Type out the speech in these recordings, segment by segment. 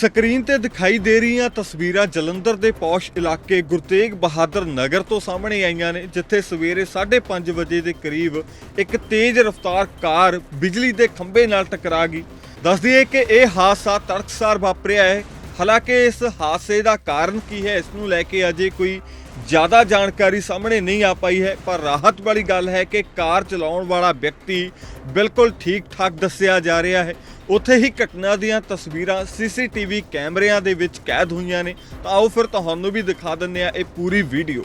Screen ਤੇ ਦਿਖਾਈ ਦੇ ਰਹੀਆਂ ਤਸਵੀਰਾਂ ਜਲੰਧਰ ਦੇ ਪੌਸ਼ ਇਲਾਕੇ ਗੁਰਤੇਗ ਬਹਾਦਰ ਨਗਰ ਤੋਂ ਸਾਹਮਣੇ ਆਈਆਂ ਨੇ, ਜਿੱਥੇ ਸਵੇਰੇ 5:30 ਵਜੇ ਦੇ ਕਰੀਬ ਇੱਕ ਤੇਜ਼ ਰਫ਼ਤਾਰ ਕਾਰ ਬਿਜਲੀ ਦੇ ਖੰਭੇ ਨਾਲ ਟਕਰਾ ਗਈ। ਦੱਸਦੀ ਹੈ ਕਿ ਇਹ ਹਾਦਸਾ ਤਰਕਸਾਰ ਵਾਪਰਿਆ ਹੈ। ਹਾਲਾਂਕਿ ਇਸ ਹਾਦਸੇ ਦਾ ਕਾਰਨ ਕੀ ਹੈ, ਇਸ ਨੂੰ ਲੈ ਕੇ ਅਜੇ ਕੋਈ ਜ਼ਿਆਦਾ ਜਾਣਕਾਰੀ ਸਾਹਮਣੇ ਨਹੀਂ ਆ ਪਾਈ ਹੈ। ਪਰ ਰਾਹਤ ਵਾਲੀ ਗੱਲ ਹੈ ਕਿ ਕਾਰ ਚਲਾਉਣ ਵਾਲਾ ਵਿਅਕਤੀ ਬਿਲਕੁਲ ਠੀਕ ਠਾਕ ਦੱਸਿਆ ਜਾ ਰਿਹਾ ਹੈ। ਉੱਥੇ ਹੀ ਘਟਨਾ ਦੀਆਂ ਤਸਵੀਰਾਂ ਸੀਸੀਟੀਵੀ ਕੈਮਰਿਆਂ ਦੇ ਵਿੱਚ ਕੈਦ ਹੋਈਆਂ ਨੇ। ਤਾਂ ਆਓ ਫਿਰ ਤੁਹਾਨੂੰ ਵੀ ਦਿਖਾ ਦਿੰਦੇ ਆ ਇਹ ਪੂਰੀ ਵੀਡੀਓ।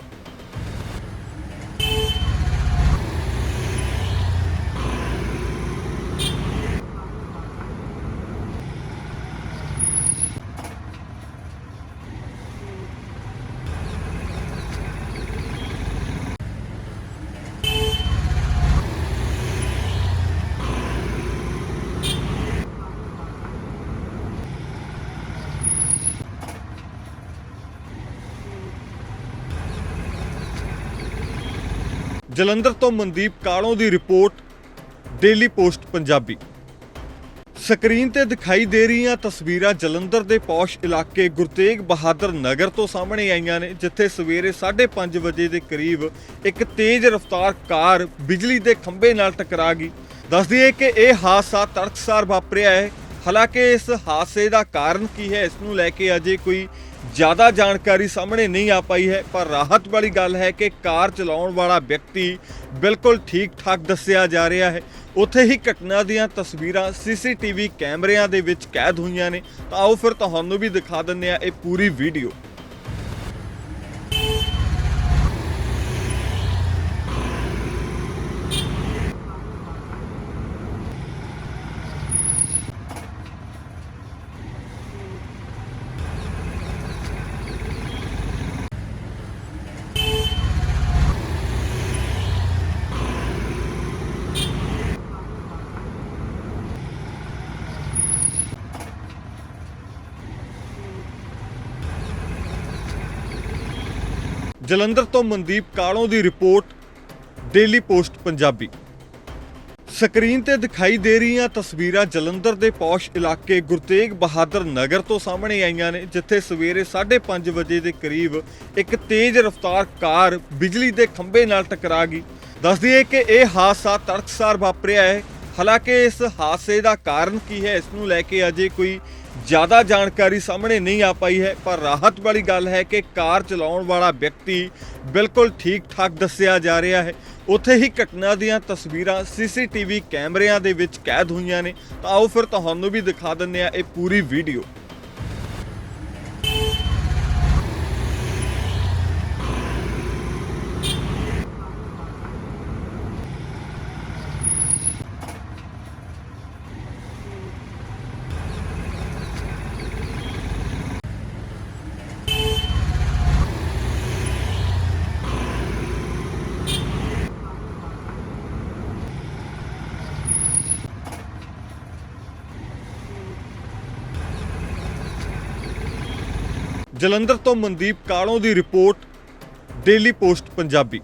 ਜਲੰਧਰ ਤੋਂ ਮਨਦੀਪ ਕਾਲੋਂ ਦੀ report daily post Punjabi. Screen ਤੇ ਦਿਖਾਈ ਦੇ ਰਹੀਆਂ ਤਸਵੀਰਾਂ ਜਲੰਧਰ ਦੇ ਪੌਸ਼ ਇਲਾਕੇ ਗੁਰਤੇਗ ਬਹਾਦਰ ਨਗਰ ਤੋਂ ਸਾਹਮਣੇ ਆਈਆਂ ਨੇ, ਜਿੱਥੇ ਸਵੇਰੇ 5:30 ਵਜੇ ਦੇ ਕਰੀਬ ਇੱਕ ਤੇਜ਼ ਰਫ਼ਤਾਰ ਕਾਰ ਬਿਜਲੀ ਦੇ ਖੰਭੇ ਨਾਲ ਟਕਰਾ ਗਈ। ਦੱਸਦੀ ਹੈ ਕਿ ਇਹ ਹਾਦਸਾ ਤੜਕਸਾਰ ਵਾਪਰਿਆ ਹੈ। ਹਾਲਾਂਕਿ ਇਸ ਹਾਦਸੇ ਦਾ ਕਾਰਨ ਕੀ ਹੈ, ਇਸ ਨੂੰ ਲੈ ਕੇ ਅਜੇ ਕੋਈ ਜ਼ਿਆਦਾ ਜਾਣਕਾਰੀ ਸਾਹਮਣੇ ਨਹੀਂ ਆ ਪਾਈ ਹੈ, ਪਰ ਰਾਹਤ ਵਾਲੀ ਗੱਲ ਹੈ ਕਿ ਕਾਰ ਚਲਾਉਣ ਵਾਲਾ ਵਿਅਕਤੀ ਬਿਲਕੁਲ ਠੀਕ ਠਾਕ ਦੱਸਿਆ ਜਾ ਰਿਹਾ ਹੈ। ਉੱਥੇ ਹੀ ਘਟਨਾ ਦੀਆਂ ਤਸਵੀਰਾਂ ਸੀਸੀਟੀਵੀ ਕੈਮਰਿਆਂ ਦੇ ਵਿੱਚ ਕੈਦ ਹੋਈਆਂ ਨੇ। ਤਾਂ ਆਓ ਫਿਰ ਤੁਹਾਨੂੰ ਵੀ ਦਿਖਾ ਦਿੰਦੇ ਆ ਇਹ ਪੂਰੀ ਵੀਡੀਓ। ਜਲੰਧਰ ਤੋਂ ਮਨਦੀਪ ਕਾਲੋਂ ਦੀ report daily post Punjabi. Screen ਤੇ ਦਿਖਾਈ ਦੇ ਰਹੀਆਂ ਤਸਵੀਰਾਂ ਜਲੰਧਰ ਦੇ ਪੌਸ਼ ਇਲਾਕੇ ਗੁਰਤੇਗ ਬਹਾਦਰ ਨਗਰ ਤੋਂ ਸਾਹਮਣੇ ਆਈਆਂ ਨੇ, ਜਿੱਥੇ ਸਵੇਰੇ 5:30 ਵਜੇ ਦੇ ਕਰੀਬ ਇੱਕ ਤੇਜ਼ ਰਫ਼ਤਾਰ ਕਾਰ ਬਿਜਲੀ ਦੇ ਖੰਭੇ ਨਾਲ ਟਕਰਾ ਗਈ। ਦੱਸਦੀ ਹੈ ਕਿ ਇਹ ਹਾਦਸਾ ਤਰਕਸਾਰ ਵਾਪਰਿਆ ਹੈ। ਹਾਲਾਂਕਿ ਇਸ ਹਾਦਸੇ ਦਾ ਕਾਰਨ ਕੀ ਹੈ, ਇਸ ਨੂੰ ਲੈ ਕੇ ਅਜੇ ਕੋਈ ਜ਼ਿਆਦਾ ਜਾਣਕਾਰੀ ਸਾਹਮਣੇ ਨਹੀਂ ਆ ਪਾਈ ਹੈ, ਪਰ ਰਾਹਤ ਵਾਲੀ ਗੱਲ ਹੈ ਕਿ ਕਾਰ ਚਲਾਉਣ ਵਾਲਾ ਵਿਅਕਤੀ ਬਿਲਕੁਲ ਠੀਕ ਠਾਕ ਦੱਸਿਆ ਜਾ ਰਿਹਾ ਹੈ। ਉੱਥੇ ਹੀ ਘਟਨਾ ਦੀਆਂ ਤਸਵੀਰਾਂ ਸੀਸੀਟੀਵੀ ਕੈਮਰਿਆਂ ਦੇ ਵਿੱਚ ਕੈਦ ਹੋਈਆਂ ਨੇ। ਤਾਂ ਆਓ ਫਿਰ ਤੁਹਾਨੂੰ ਵੀ ਦਿਖਾ ਦਿੰਦੇ ਆ ਇਹ ਪੂਰੀ ਵੀਡੀਓ। ਜਲੰਧਰ ਤੋਂ ਮਨਦੀਪ ਕਾਲੋਂ ਦੀ ਰਿਪੋਰਟ ਡੇਲੀ ਪੋਸਟ ਪੰਜਾਬੀ।